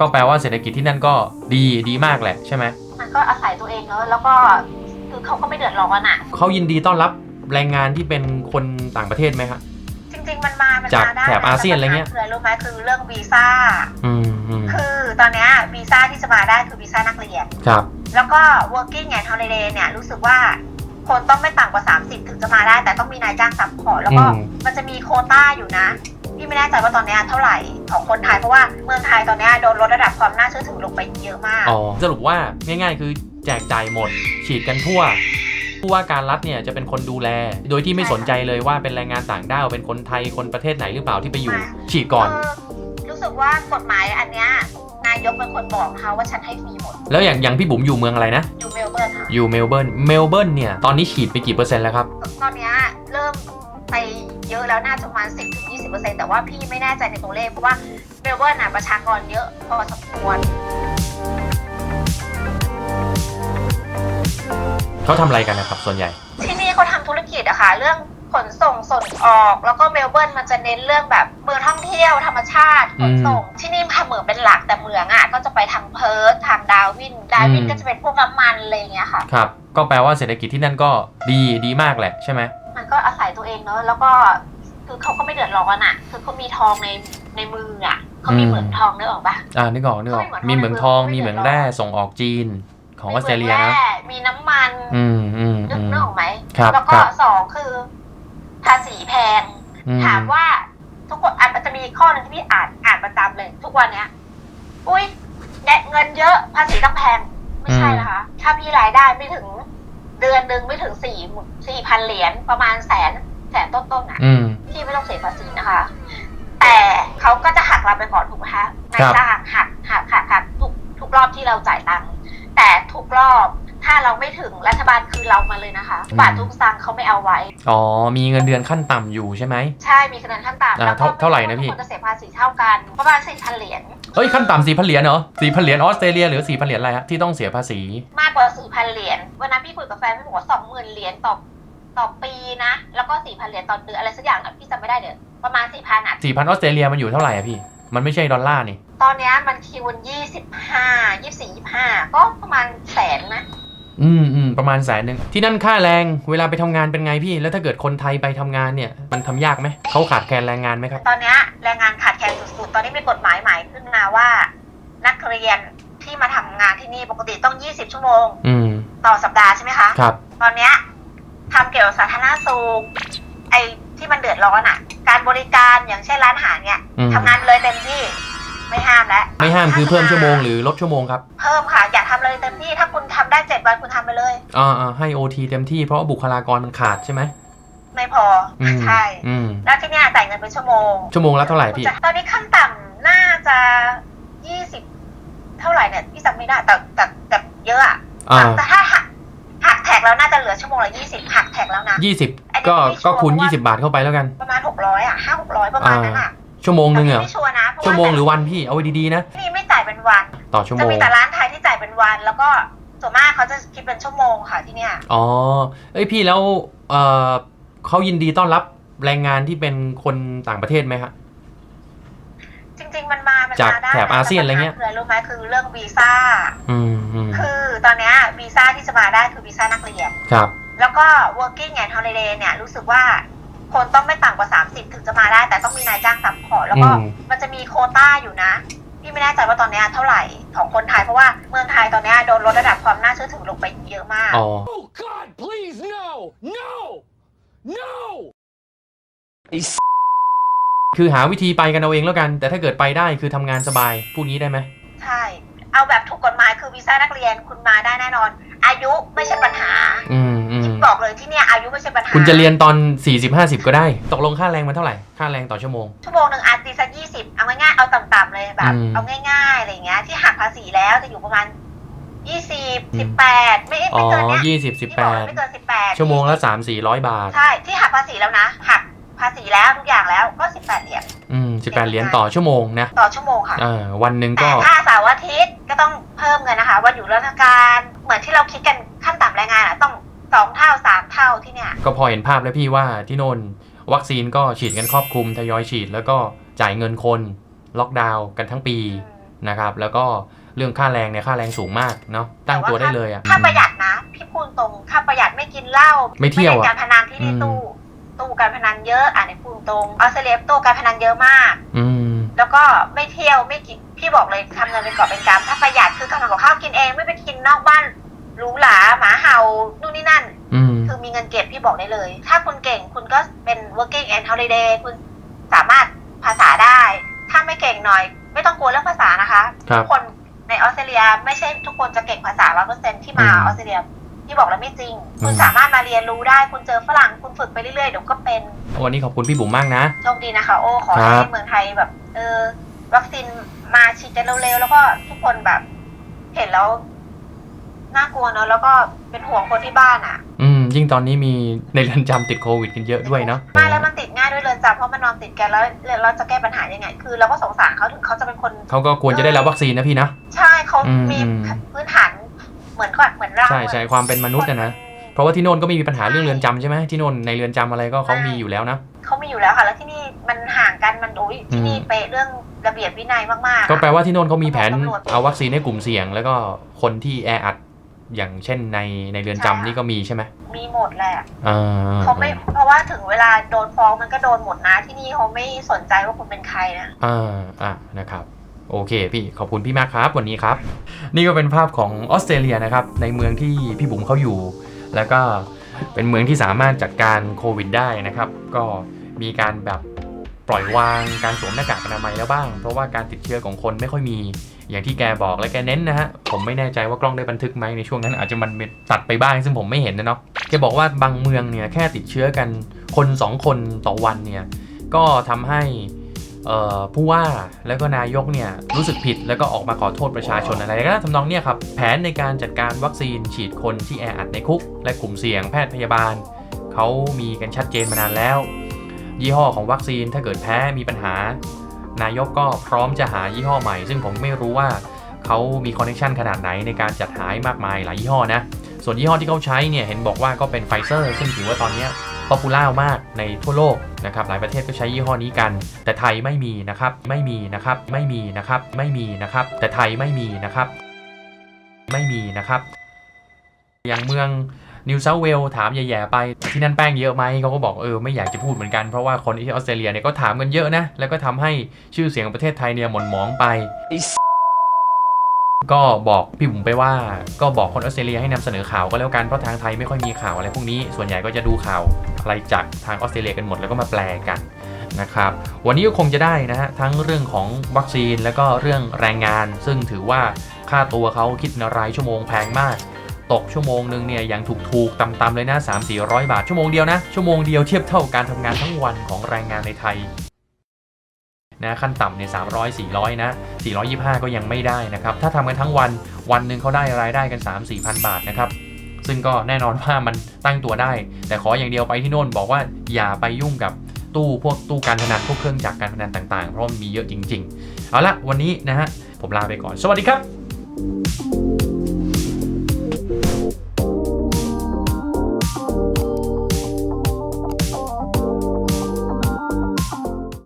ก็แปลว่าเศรษฐกิจที่นั่นก็ดีดีมากแหละใช่ไหมมันก็อาศัยตัวเองเนอะแล้วก็คือเขาก็ไม่เดือดร้อนอะ เขายินดีต้อนรับแรงงานที่เป็นคนต่างประเทศไหมครับจริง ๆ มันมา มันจากมาได้แถบอาเซียนอะไรเงี้ย คืออะไรรู้ไหมคือเรื่องวีซ่า อืมอืมคือตอนเนี้ยวีซ่าที่จะมาได้คือวีซ่านักเรียน ครับ แล้วก็ working and holiday เนี่ยรู้สึกว่าคนต้องไม่ต่ำกว่า 30 ถึงจะมาได้ แต่ต้องมีนายจ้างซัพพอร์ตแล้วก็อืม มันจะมีโควต้าอยู่นะ พี่ไม่แน่ใจว่าตอนเนี้ยเท่าไหร่ของคนไทยเพราะว่าเมืองไทยตอนเนี้ยโดนลดระดับความน่าเชื่อถือลงไปเยอะมาก อ๋อสรุปว่าง่ายๆ คือแจกจ่ายหมด ฉีดกันทั่วผู้ว่าการรัฐเนี่ยจะเป็นคนดูแล โดยที่ไม่สนใจเลยว่าเป็นแรงงานต่างด้าวเป็นคนไทยคนประเทศไหนหรือเปล่าที่ไปอยู่ไม่ฉีดก่อนเรู้สึกว่ากฎหมายอันเนี้ยนายกเป็นคนบอกนะคะว่าฉันให้ฟรีหมด แล้วอย่างอย่างพี่บุ๋มอยู่เมืองอะไรนะ อยู่เมลเบิร์นค่ะ อยู่เมลเบิร์น เมลเบิร์นเนี่ยตอนนี้ฉีดไปกี่เปอร์เซ็นต์แล้วครับ ตอนเนี้ยเริ่มไป เยอะแล้วน่าจะประมาณ 10-20%แต่ว่าพี่ไม่แน่ใจในตัวเลขเพราะว่าเมลเบิร์นน่ะประชากรเยอะพอสมควรเขาทำอะไรกันนะครับส่วนใหญ่ ที่นี่เขาทำธุรกิจอะค่ะเรื่องขนส่งส่งออก แล้วก็เมลเบิร์นมันจะเน้นเรื่องแบบเมืองท่องเที่ยวธรรมชาติขนส่งที่นี่ทำเหมืองเป็นหลักแต่เมืองอะก็จะไปทางเพิร์ททางดาวิน ดาวินก็จะเป็นพวกน้ำมันอะไรอย่างเงี้ยค่ะ ครับ ก็แปลว่าเศรษฐกิจที่นั่นก็ดีดีมากแหละใช่ไหมมัน ก็อาศัยตัวเองเนอะแล้วก็คือเขาก็ไม่เดือดร้อนอะคือเขามีทองในในมืออะเขามีเหมืองทองนึกออกปะอ่านึกออกนึกออกเขาไม่มีเหเหมืมืออนงนทองไม่มีเหเหมืมืออนงแร่แร่ส่งออกจีนของออสเตรเลียนะมีหมืองแร่มีน้ำมัน อืมอืมนึกอืมนึกออกไหมครับแล้วคก็รับสองคือ ภาษีแพงอืมถามว่าทุกคนอะมันจะมีข้อหนึ่งที่พี่อ่านอ่านประจำเลย ทุกวันเนี้ย อุ้ยเงินเยอะภาษีต้องแพง ไม่ใช่นะคะ ถ้าพี่รายได้ไม่ถึง เดือนหนึ่งไม่ถึงสี่สี่พันเหรียญประมาณแสนแสนต้นๆอะอืมพี่ไม่ต้องเสียภาษีนะคะ แต่เขาก็จะหักเราไปก่อนถูกไหมคะนายครับจ้างหักหักหักหักทุกทุกรอบที่เราจ่ายตังค์แต่ทุกรอบ ถ้าเราไม่ถึงรัฐบาลคืนเรามาเลยนะคะบาททุกสตางค์เขาไม่เอาไว้ อ๋อ มีเงินเดือนขั้นต่ำอยู่ใช่ไหม ใช่มีคะแนนขั้นต่ำอ่าแล้วก็เท่าเท่าไหร่นะพี่ ทุกคนจะเสียภาษีเท่ากันประมาณสี่พันเหรียญเฮ้ยขั้นต่ำสี่พันเหรียญเหรอสี่พันเหรียญออสเตรเลียหรือสี่พันเหรียญอะไรฮะที่ต้องเสียภาษี มากกว่าสี่พันเหรียญวันนั้นพี่คุยกับแฟนพี่บอกว่าสองหมื่นเหรียญต่อต่อปีนะ แล้วก็สี่พันเหรียญต่อเดือนอะไรสักอย่างอะพี่จำไม่ได้เดี๋ยวประมาณสี่พันอะสี่พันออสเตรเลียมันอยู่เท่าไหร่อะพี่ มันไม่ใช่ดอลลาร์นี่ ตอนเนี้ยมันคิวยี่สิบห้ายี่สี่ยี่ห้าก็ประมาณแสนนะ อืมอืมประมาณแสนหนึ่งที่นั่นค่าแรงเวลาไปทำงานเป็นไงพี่ แล้วถ้าเกิดคนไทยไปทำงานเนี่ย มันทำยากไหมเขาขาดแคลนแรงงานไหมครับ ตอนเนี้ยแรงงานขาดแคลนสุดๆ ตอนนี้มีกฎหมายใหม่ขึ้นมาว่า นักเรียนที่มาทำงานที่นี่ปกติต้อง 20 ชั่วโมง อืมต่อสัปดาห์ใช่ไหมคะ ครับ ตอนเนี้ยทำเกี่ยวกับสาธารณสุขไอ้ที่มันเดือดร้อนอะ การบริการอย่างเช่นร้านอาหารเนี่ยอืม ทำงานเลยเต็มที่ ไม่ห้ามแล้วไม่ห้ามคือเพิ่มชั่วโมงหรือลดชั่วโมงครับ เพิ่มค่ะ อยากทำเลยเต็มที่ ถ้าคุณทำได้เจ็ดวันคุณทำไปเลย อ่าอ่าให้โอทีเต็มที่เพราะว่าบุคลากรมันขาดใช่ไหม ไม่พอออืมใช่ อืม แล้วที่เนี่ยจ่ายเงินเป็นชั่วโมงชั่วโมงละเท่าไหร่พี่ ตอนนี้ขั้นต่ำน่าจะยี่สิบเท่าไหร่เนี่ยพี่จำไม่ได้แต่แต่แต่เยอะอะอ่าแต่ถ้าหักหักแท็กแล้วน่าจะเหลือชั่วโมงละยี่สิบหักแท็กแล้วนะ ยี่สิบอันนี้ก็ไม่ชัวร์ก็คูณเพราะว่า ยี่สิบาทเข้าไปแล้วกัน ประมาณหกร้อยอะห้าหกร้อยประมาณนั้นอะชั่วโมงหนึ่งเหรอ ไม่ชัวร์นะเพราะา ชั่วโมงหรือวันพี่เอาไว้ดีๆนะที่นี่ไม่จ่ายเป็นวัน ต่อชั่วโมจะงมีแต่ร้านไทยที่จ่ายเป็นวัน แล้วก็ส่วนมากเขาจะคิดเป็นชั่วโมงค่ะที่เนี่ย อ๋อเอ้ยพี่แล้วเออเขายินดีต้อนรับแรงงานที่เป็นคนต่างประเทศไหมครับจริง ๆ มันมา มันจากมาได้แถบอาเซียนอะไรเงี้ย คืออะไรรู้ไหมคือเรื่องวีซ่า อืมอืมคือตอนเนี้ยวีซ่าที่จะมาได้คือวีซ่านักเรียน ครับ แล้วก็ working and holiday เนี่ยรู้สึกว่า คนต้องไม่ต่ำกว่า30ถึงจะมาได้ แต่ต้องมีนายจ้างซัพพอร์ตแล้วก็อืม มันจะมีโควต้าอยู่นะพี่ไม่แน่ใจว่าตอนเนี้ยเท่าไหร่ของคนไทยเพราะว่าเมืองไทยตอนเนี้ยโดนลดระดับความน่าเชื่อถือลงไปเยอะมาก อ๋อ Oh God, please, no, no, no! คือหาวิธีไปกันเอาเองแล้วกัน แต่ถ้าเกิดไปได้คือทำงานสบายพูดงี้ได้ไหมใช่ เอาแบบถูกกฎหมายคือวีซ่านักเรียนคุณมาได้แน่นอน อายุไม่ใช่ปัญหา อืมอืม บอกเลยที่เนี่ยอายุไม่ใช่ปัญหาคุณจะเรียนตอน 40 50 ก็ได้ ตกลงค่าแรงมันเท่าไหร่ ค่าแรงต่อชั่วโมง ชั่วโมงหนึ่งอาตีสักยี่สิบเอาง่ายๆเอาต่ำๆเลยแบบอืมเอาง่ายๆอะไรอย่างเงี้ยที่หักภาษีแล้วจะอยู่ประมาณยี่สิบอืสิมบแปดไม่อ๋ไม่อเกินเนี้ยยี่สิบสิบที่แปบอกดว่าไม่เกินสิบแปดชั่วโมงละ3 4 0 0บาท ใช่ที่หักภาษีแล้วนะหักภาษีแล้วทุกอย่างแล้วก็สิบแปดเหรียญอืม18เหรียญต่อชั่วโมงนะต่อชั่วโมงค่ะอ่าวันหนึ่งแต่ก็ ถ้าเสาร์อาทิตย์ก็ต้องเพิ่มเงินนะคะ วันอยู่ราชการเหมือนที่เราคิดกันขั้นต่ำแรงงานอะต้อง สองเท่าสามเท่าที่เนี่ย ก็พอเห็นภาพแล้วพี่ว่าที่โน่นวัคซีนก็ฉีดกันครอบคลุมทยอยฉีด แล้วก็จ่ายเงินคนล็อกดาวน์กันทั้งปีนะครับ แล้วก็เรื่องค่าแรงเนี่ยค่าแรงสูงมากเนาะตั้งตัวได้เลยอะถ้าประหยัดนะ พี่พูดตรงถ้าประหยัดไม่กินเหล้าไม่เที่ยวอะล่นการพนันที่นี่อืมตู้ตู้การพนันเยอะอะในพูดตรงออสเตรเลียตู้การพนันเยอะมาก อืมแล้วก็ไม่เที่ยวไม่กินพี่บอกเลยทำเงินเป็นกอบเป็นกำถ้าประหยัดคือกำลังกับข้าวกินเองไม่ไปกินนอกบ้าน หรูหราหมาเห่านู่นนี่นั่น อืม คือมีเงินเก็บพี่บอกได้เลย ถ้าคุณเก่งคุณก็เป็น working and holiday คุณสามารถภาษาได้ ถ้าไม่เก่งหน่อย ไม่ต้องกลัวเรื่องภาษานะคะครับทุกคนในออสเตรเลียไม่ใช่ทุกคนจะเก่งภาษาร้อเปอร์เซ็นที่มาอืมออสเตรเลียพี่บอกแล้วไม่จริง คุณอืม สามารถมาเรียนรู้ได้คุณเจอฝรั่งคุณฝึกไปเรื่อยๆเดี๋ยวก็เป็น วันนี้ขอบคุณพี่บุ๋มมากนะ โชคดีนะคะ โอ้ขอครัให้บเมืองไทยแบบ เออ วัคซีนมาฉีดกันเร็วๆ แล้วก็ทุกคนแบบ เห็นแล้ว น่ากลัวเนอะแล้วก็เป็นห่วงคนที่บ้านอะอืมยิ่งตอนนี้มีในเรือนจำติดโควิดกันเยอะด้วยเนาะไม่แล้วมันติดง่ายด้วยเรือนจำเพราะมันนอนติดกันแล้วเราจะแก้ปัญหายังไง คือเราก็สงสารเขาถึงเขาจะเป็นคน เขาก็ควรจะได้รับวัคซีนนะพี่นะ ใช่เขาอืม มีอืมพื้นฐานเหมือนกับเหมือนเราใช่ใช่ความเป็นมนุษย์นะนะเพราะว่าที่โน่นก็ไม่มีปัญหาเรื่องเรือนจำใช่ไหมที่โน่นในเรือนจำอะไรก็เขามีอยู่แล้วนะ เขามีอยู่แล้วค่ะ แล้วที่นี่มันห่างกันมันอุ้ยที่นี่อืมเป๊ะเรื่องระเบียบวินัยมากๆก็แปลอะว่าที่โน่นเขามีแผนตำรวจเอาวัคซีนให้กลุ่มเสี่ยง แล้วก็คนที่แออัด อย่างเช่นในในเรือนจำนี่ก็มีใช่ไหมมีหมดแหละอ่าเขาไม่เพราะว่าถึงเวลาโดนฟ้องมันก็โดนหมดนะที่นี่เขาไม่สนใจว่าคุณเป็นใครนะอ่าอ่านะครับ โอเคพี่ขอบคุณพี่มากครับวันนี้ครับ นี่ก็เป็นภาพของออสเตรเลียนะครับ ในเมืองที่พี่บุ๋มเขาอยู่ แล้วก็เป็นเมืองที่สามารถจัดการโควิดได้นะครับ ก็มีการแบบ ปล่อยวางการสวมหน้ากากอนามัยแล้วบ้าง เพราะว่าการติดเชื้อของคนไม่ค่อยมีอย่างที่แกบอกและแกเน้นนะฮะ ผมไม่แน่ใจว่ากล้องได้บันทึกไหมในช่วงนั้นอาจจะมันตัดไปบ้างซึ่งผมไม่เห็นนะเนาะแกบอกว่าบางเมืองเนี่ยแค่ติดเชื้อกันคนสองคนต่อวันเนี่ยก็ทำให้ผู้ว่าแล้วก็นายกเนี่ยรู้สึกผิดแล้วก็ออกมาขอโทษประชาชนอะไรก็ทำนองเนี่ยครับแผนในการจัดการวัคซีนฉีดคนที่แออัดในคุก และกลุ่มเสี่ยงแพทย์พยาบาลเขามีกันชัดเจนมานานแล้ว ยี่ห้อของวัคซีนถ้าเกิดแพ้มีปัญหา นายกก็พร้อมจะหายี่ห้อใหม่ ซึ่งผมไม่รู้ว่าเขามีคอนเนคชันขนาดไหนในการจัดหายมากมายหลายยี่ห้อนะ ส่วนยี่ห้อที่เขาใช้เนี่ยเห็นบอกว่าก็เป็นไฟเซอร์ซึ่งถือว่าตอนนี้ป๊อปปูล่ามากในทั่วโลกนะครับหลายประเทศก็ใช้ยี่ห้อนี้กัน แต่ไทยไม่มีนะครับไม่มีนะครับไม่มีนะครับไม่มีนะครับ แต่ไทยไม่มีนะครับ ไม่มีนะครับ อย่างเมือง นิวเซาเวลถามแย่ๆไปที่นั่นแป้งเยอะไหมเขาก็บอกเออไม่อยากจะพูดเหมือนกันเพราะว่าคนที่ออสเตรเลียเนี่ยก็ถามกันเยอะนะ แล้วก็ทำให้ชื่อเสียงของประเทศไทยเนี่ยหม่นหมองไปก็บอกพี่บุ๋มไปว่าก็บอกคนออสเตรเลียให้นำเสนอข่าวก็แล้วกันเพราะทางไทยไม่ค่อยมีข่าวอะไรพวกนี้ส่วนใหญ่ก็จะดูข่าวอะไรจากทางออสเตรเลียกันหมดแล้วก็มาแปลกันนะครับวันนี้ก็คงจะได้นะฮะทั้งเรื่องของวัคซีนแล้วก็เรื่องแรงงาน ซึ่งถือว่าค่าตัวเขาคิดเป็นรายชั่วโมงแพงมาก ตกชั่วโมงหนึ่งเนี่ยอย่างถูกๆต่ำๆเลยนะ3 4 0 0 บาทชั่วโมงเดียวนะชั่วโมงเดียวเทียบเท่าการทำงานทั้งวันของแรงงานในไทยนะขั้นต่ำเนี่ย300 400นะ425ก็ยังไม่ได้นะครับ ถ้าทำกันทั้งวันวันหนึ่งเขาได้รายได้กัน 3 4พันบาทนะครับ ซึ่งก็แน่นอนว่ามันตั้งตัวได้ แต่ขออย่างเดียวไปที่โน่นบอกว่าอย่าไปยุ่งกับตู้พวกตู้การพนันพวกเครื่องจักรการพนันต่างๆ เพราะมันมีเยอะจริง ๆ เอาละวันนี้นะฮะผมลาไปก่อน สวัสดีครับ